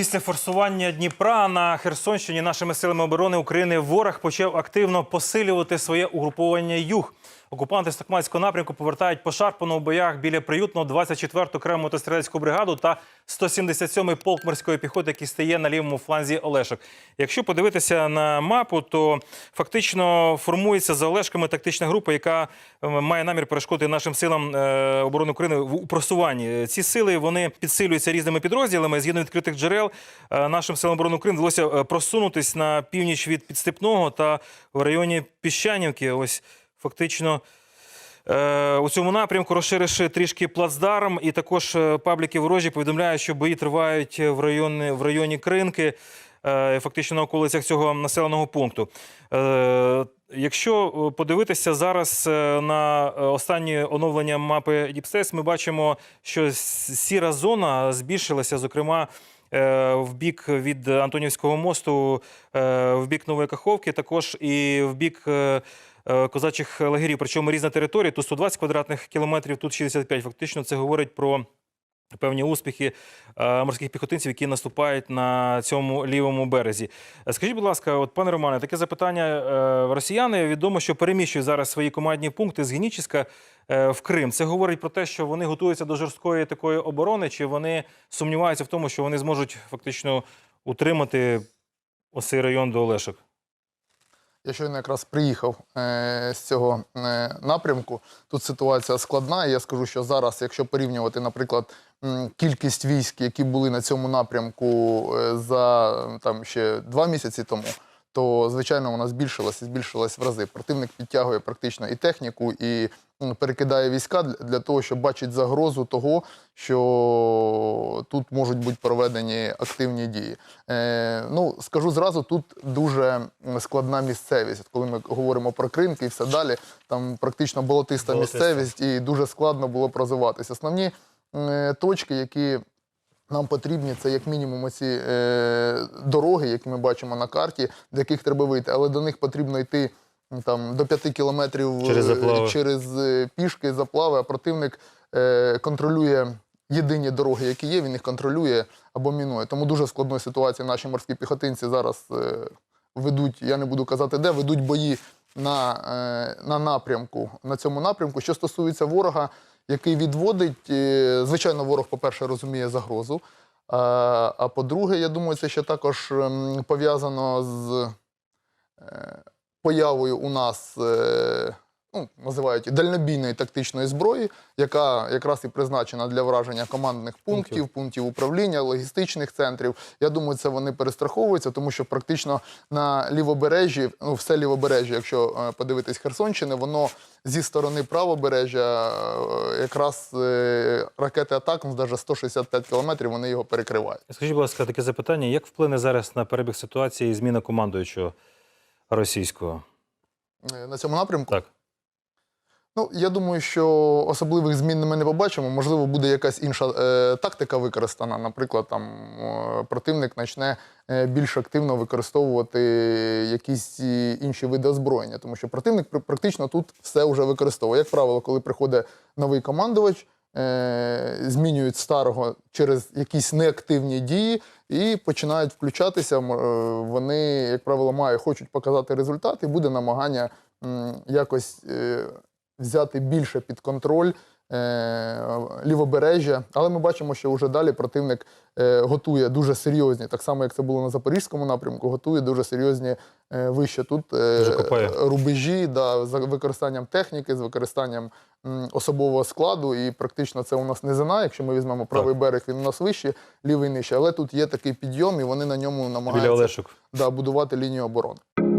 Після форсування Дніпра на Херсонщині нашими силами оборони України ворог почав активно посилювати своє угруповання юг. Окупанти з Токмацького напрямку повертають пошарпану у боях біля приютного 24-ту окрему мотострілецьку бригаду та 177-й полк морської піхоти, який стає на лівому фланзі Олешок. Якщо подивитися на мапу, то фактично формується за Олешками тактична група, яка е, має намір перешкодити нашим силам е, оборони України в просуванні. Ці сили вони підсилюються різними підрозділами. Згідно відкритих джерел, е, нашим силам оборони України вдалося просунутись на північ від підстепного та в районі Піщанівки. Ось фактично. Е, У цьому напрямку розширивши трішки плацдарм, і також е, пабліки ворожі повідомляють, що бої тривають в районі, в районі Кринки, е, фактично на околицях цього населеного пункту. Якщо подивитися зараз на останнє оновлення мапи Space, ми бачимо, що сіра зона збільшилася, зокрема. В бік від Антонівського мосту, в бік Нової Каховки, також і в бік козачих лагерів. Причому різна територія. Тут 120 квадратних кілометрів, тут 65. Фактично, це говорить про певні успіхи е, морських піхотинців, які наступають на цьому лівому березі. Е, Скажіть, будь ласка, от пане Романе, таке запитання. Е, Росіяни відомо, що переміщують зараз свої командні пункти з Геніческа е, в Крим. Це говорить про те, що вони готуються до жорсткої такої оборони, чи вони сумніваються в тому, що вони зможуть фактично утримати ось цей район до Олешок? Я щойно якраз приїхав е, з цього е, напрямку. Тут ситуація складна. Я скажу, що зараз, якщо порівнювати, наприклад, кількість військ, які були на цьому напрямку е, за там ще два місяці тому, то звичайно вона збільшилась і збільшилась в рази. Противник підтягує практично і техніку, і перекидає війська для, того, щоб бачити загрозу того, що тут можуть бути проведені активні дії. Е, ну, скажу зразу, тут дуже складна місцевість. От Коли ми говоримо про кринки і все далі, там практично болотиста, Болотиста. місцевість, і дуже складно було прозиватися. Основні е, точки, які нам потрібні, це як мінімум ці е, дороги, які ми бачимо на карті, до яких треба вийти, але до них потрібно йти. Там до 5 кілометрів Через е, заплави. через е, пішки, заплави, а противник е, контролює єдині дороги, які є, він їх контролює або мінує. Тому дуже складна ситуація. Наші морські піхотинці зараз е, ведуть, я не буду казати, де ведуть бої на, е, на напрямку, на цьому напрямку. Що стосується ворога, який відводить, е, звичайно, ворог, по-перше, розуміє загрозу. А, по-друге, я думаю, це ще також ем, пов'язано з е, появою у нас. Ну, називають дальнобійної тактичної зброї, яка якраз і призначена для враження командних пунктів, Пунктів. пунктів управління, логістичних центрів. Я думаю, це вони перестраховуються, тому що практично на лівобережжі, ну все лівобережжя, якщо е, подивитись Херсонщини, воно зі сторони правобережжя е, якраз е, ракети атак, ну, навіть 165 кілометрів, вони його перекривають. Скажіть, будь ласка, таке запитання: як вплине зараз на перебіг ситуації зміна командуючого російського? На цьому напрямку Так. Ну, я думаю, що особливих змін ми не побачимо. Можливо, буде якась інша е, тактика використана. Наприклад, там е, противник почне е, більш активно використовувати якісь інші види озброєння, тому що противник пр- практично тут все вже використовує. Як правило, коли приходить новий командувач, е, змінюють старого через якісь неактивні дії і починають включатися. Е, Вони, як правило, мають хочуть показати результат, і буде намагання якось. Взяти більше під контроль е, лівобережжя. Але ми бачимо, що вже далі противник е, готує дуже серйозні, так само як це було на запорізькому напрямку, готує дуже серйозні е, вище тут рубежі да, з використанням техніки, з використанням особового складу. І практично це у нас низина. Якщо ми візьмемо правий берег, він у нас вищий, лівий нижче. Але тут є такий підйом, і вони на ньому намагаються да, будувати лінію оборони.